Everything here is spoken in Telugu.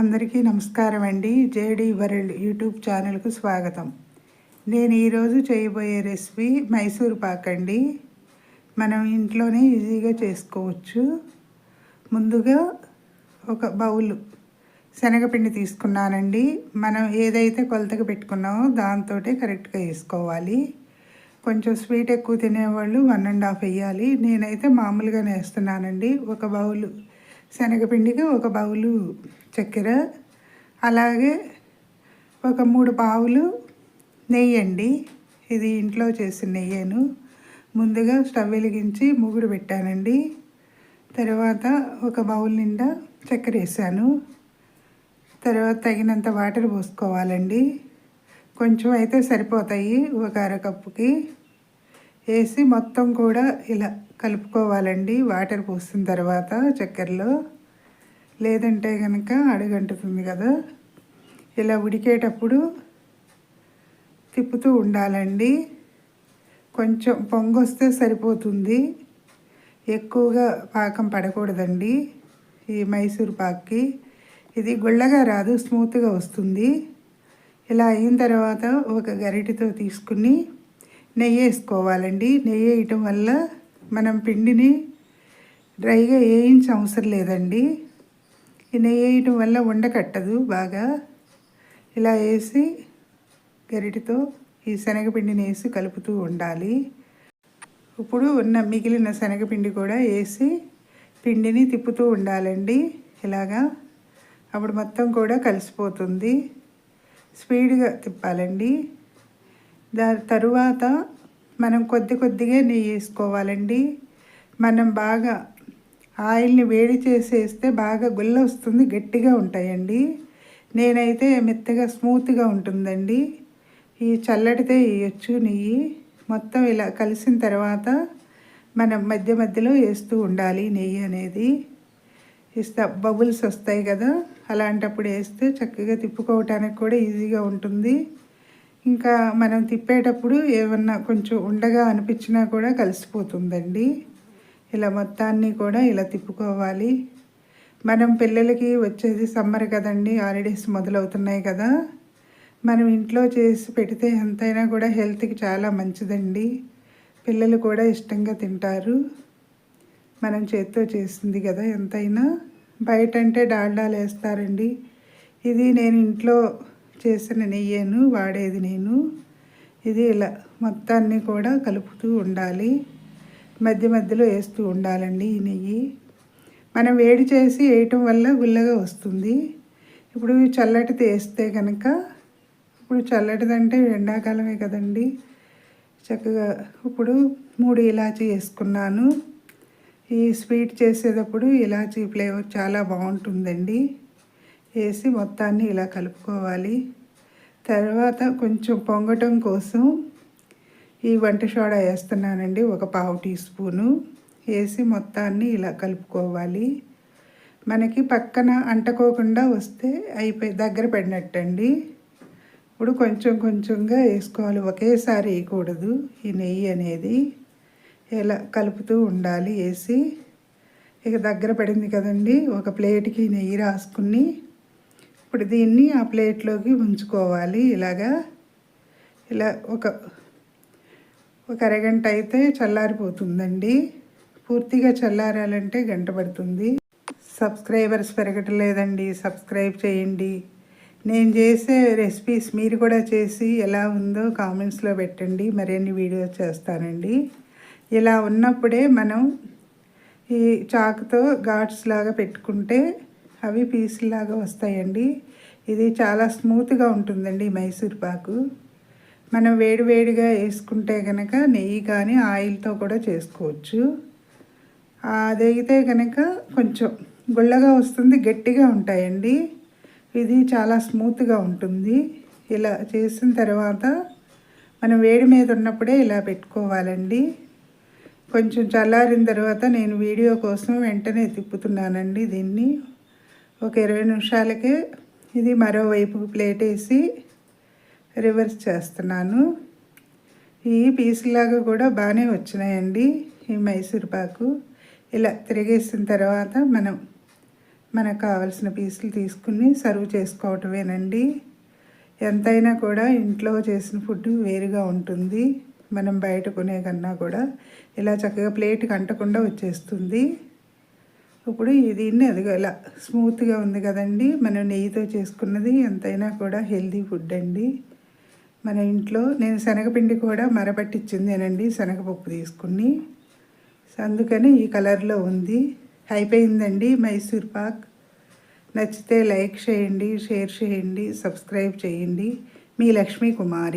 అందరికీ నమస్కారం అండి. జేడీ వరల్డ్ యూట్యూబ్ ఛానల్కు స్వాగతం. నేను ఈరోజు చేయబోయే రెసిపీ మైసూర్ పాక్ అండి. మనం ఇంట్లోనే ఈజీగా చేసుకోవచ్చు. ముందుగా ఒక బౌల్ శనగపిండి తీసుకున్నానండి. మనం ఏదైతే కొలతకు పెట్టుకున్నామో దాంతో కరెక్ట్గా వేసుకోవాలి. కొంచెం స్వీట్ ఎక్కువ తినేవాళ్ళు వన్ అండ్ హాఫ్ వేయాలి. నేనైతే మామూలుగానే వేస్తున్నానండి. ఒక బౌలు శనగపిండికి ఒక బౌలు చక్కెర అలాగే ఒక మూడు పావులు నెయ్యి అండి. ఇది ఇంట్లో చేసిన నెయ్యేను. ముందుగా స్టవ్ వెలిగించి ముగుడు పెట్టానండి. తర్వాత ఒక బౌల్ నిండా చక్కెర వేసాను. తర్వాత తగినంత వాటర్ పోసుకోవాలండి. కొంచెం అయితే సరిపోతాయి ఒక అరకప్పుకి. వేసి మొత్తం కూడా ఇలా కలుపుకోవాలండి. వాటర్ పోసిన తర్వాత చక్కెరలో. లేదంటే కనుక అడుగంటుతుంది కదా. ఇలా ఉడికేటప్పుడు తిప్పుతూ ఉండాలండి. కొంచెం పొంగొస్తే సరిపోతుంది. ఎక్కువగా పాకం పడకూడదండి ఈ మైసూర్ పాక్కి. ఇది గుళ్ళగా రాదు స్మూత్గా వస్తుంది. ఇలా అయిన తర్వాత ఒక గరిటితో తీసుకుని నెయ్యి వేసుకోవాలండి. నెయ్యి వేయటం వల్ల మనం పిండిని డ్రైగా వేయించ అవసరం లేదండి. నెయ్యి వేయటం వల్ల ఉండకట్టదు బాగా. ఇలా వేసి గరిటితో ఈ శనగపిండిని వేసి కలుపుతూ ఉండాలి. ఇప్పుడు ఉన్న మిగిలిన శనగపిండి కూడా వేసి పిండిని తిప్పుతూ ఉండాలండి. ఇలాగా అప్పుడు మొత్తం కూడా కలిసిపోతుంది. స్పీడ్గా తిప్పాలండి. దాని తరువాత మనం కొద్ది కొద్దిగా నెయ్యి వేసుకోవాలండి. మనం బాగా ఆయిల్ని వేడి చేసేస్తే బాగా గుల్ల వస్తుంది గట్టిగా ఉంటాయండి. నేనైతే మెత్తగా స్మూత్గా ఉంటుందండి. ఈ చల్లటితే వేయచ్చు నెయ్యి. మొత్తం ఇలా కలిసిన తర్వాత మనం మధ్య మధ్యలో వేస్తూ ఉండాలి నెయ్యి అనేది. ఇస్తా బబుల్స్ వస్తాయి కదా అలాంటప్పుడు వేస్తే చక్కగా తిప్పుకోవటానికి కూడా ఈజీగా ఉంటుంది. ఇంకా మనం తిప్పేటప్పుడు ఏమన్నా కొంచెం ఉండగా అనిపించినా కూడా కలిసిపోతుందండి. ఇలా మొత్తాన్ని కూడా ఇలా తిప్పుకోవాలి. మనం పిల్లలకి వచ్చేది సమ్మర్ కదండి హాలిడేస్ మొదలవుతున్నాయి కదా. మనం ఇంట్లో చేసి పెడితే ఎంతైనా కూడా హెల్త్కి చాలా మంచిదండి. పిల్లలు కూడా ఇష్టంగా తింటారు. మనం చేత్తో చేసింది కదా ఎంతైనా. బయట అంటే డాల్డాలు వేస్తారండి. ఇది నేను ఇంట్లో చేసిన నెయ్యేను వాడేది నేను. ఇది ఇలా మొత్తాన్ని కూడా కలుపుతూ ఉండాలి. మధ్య మధ్యలో వేస్తూ ఉండాలండి ఈ నెయ్యి. మనం వేడి చేసి వేయటం వల్ల గుల్లగా వస్తుంది. ఇప్పుడు చల్లటిది వేస్తే కనుక ఇప్పుడు చల్లటిదంటే ఎండాకాలమే కదండి. చక్కగా ఇప్పుడు మూడు ఇలాచీ వేసుకున్నాను. ఈ స్వీట్ చేసేటప్పుడు ఇలాచీ ఫ్లేవర్ చాలా బాగుంటుందండి. వేసి మొత్తాన్ని ఇలా కలుపుకోవాలి. తర్వాత కొంచెం పొంగటం కోసం ఈ వంట సోడా వేస్తున్నానండి ఒక పావు టీ స్పూను. వేసి మొత్తాన్ని ఇలా కలుపుకోవాలి. మనకి పక్కన అంటకోకుండా వస్తే అయిపోయి దగ్గర పడినట్టండి. ఇప్పుడు కొంచెం కొంచెంగా వేసుకోవాలి. ఒకేసారి వేయకూడదు. ఈ నెయ్యి అనేది ఇలా కలుపుతూ ఉండాలి. వేసి ఇక దగ్గర పడింది కదండి ఒక ప్లేట్కి నెయ్యి రాసుకుని ఇప్పుడు దీన్ని ఆ ప్లేట్లోకి ఉంచుకోవాలి. ఇలాగా ఇలా ఒక ఒక అరగంట అయితే చల్లారిపోతుందండి. పూర్తిగా చల్లారాలంటే గంట పడుతుంది. సబ్స్క్రైబర్స్ పెరగట్లేదండి. సబ్స్క్రైబ్ చేయండి. నేను చేసే రెసిపీస్ మీరు కూడా చేసి ఎలా ఉందో కామెంట్స్లో పెట్టండి. మరిన్ని వీడియోస్ చేస్తానండి. ఇలా ఉన్నప్పుడే మనం ఈ చాకుతో ఘాట్స్ లాగా పెట్టుకుంటే అవి పీసులాగా వస్తాయండి. ఇది చాలా స్మూత్గా ఉంటుందండి మైసూర్ పాకు. మనం వేడివేడిగా వేసుకుంటే కనుక నెయ్యి కానీ ఆయిల్తో కూడా చేసుకోవచ్చు. అదైతే కనుక కొంచెం గుళ్ళగా వస్తుంది గట్టిగా ఉంటాయండి. ఇది చాలా స్మూత్గా ఉంటుంది. ఇలా చేసిన తర్వాత మనం వేడి మీద ఉన్నప్పుడే ఇలా పెట్టుకోవాలండి. కొంచెం చల్లారిన తర్వాత నేను వీడియో కోసం వెంటనే తిప్పుతున్నానండి దీన్ని. ఒక ఇరవై నిమిషాలకే ఇది మరోవైపు ప్లేట్ వేసి రివర్స్ చేస్తున్నాను. ఈ పీసులాగా కూడా బాగానే వచ్చినాయండి ఈ మైసూర్ పాకు. ఇలా తిరిగేసిన తర్వాత మనం మనకు కావాల్సిన పీసులు తీసుకుని సర్వ్ చేసుకోవటమేనండి. ఎంతైనా కూడా ఇంట్లో చేసిన ఫుడ్ వేరుగా ఉంటుంది. మనం బయట కొనే కన్నా కూడా ఇలా చక్కగా ప్లేట్కి అంటకుండా వచ్చేస్తుంది. ఇప్పుడు దీన్ని అదిగో ఇలా స్మూత్గా ఉంది కదండి. మనం నెయ్యితో చేసుకున్నది ఎంతైనా కూడా హెల్దీ ఫుడ్ అండి. మన ఇంట్లో నేను శనగపిండి కూడా మరపట్టించిందేనండి శనగపప్పు తీసుకుని. అందుకని ఈ కలర్లో ఉంది. అయిపోయిందండి మైసూర్ పాక్. నచ్చితే లైక్ చేయండి షేర్ చేయండి సబ్స్క్రైబ్ చేయండి. మీ లక్ష్మీ కుమారి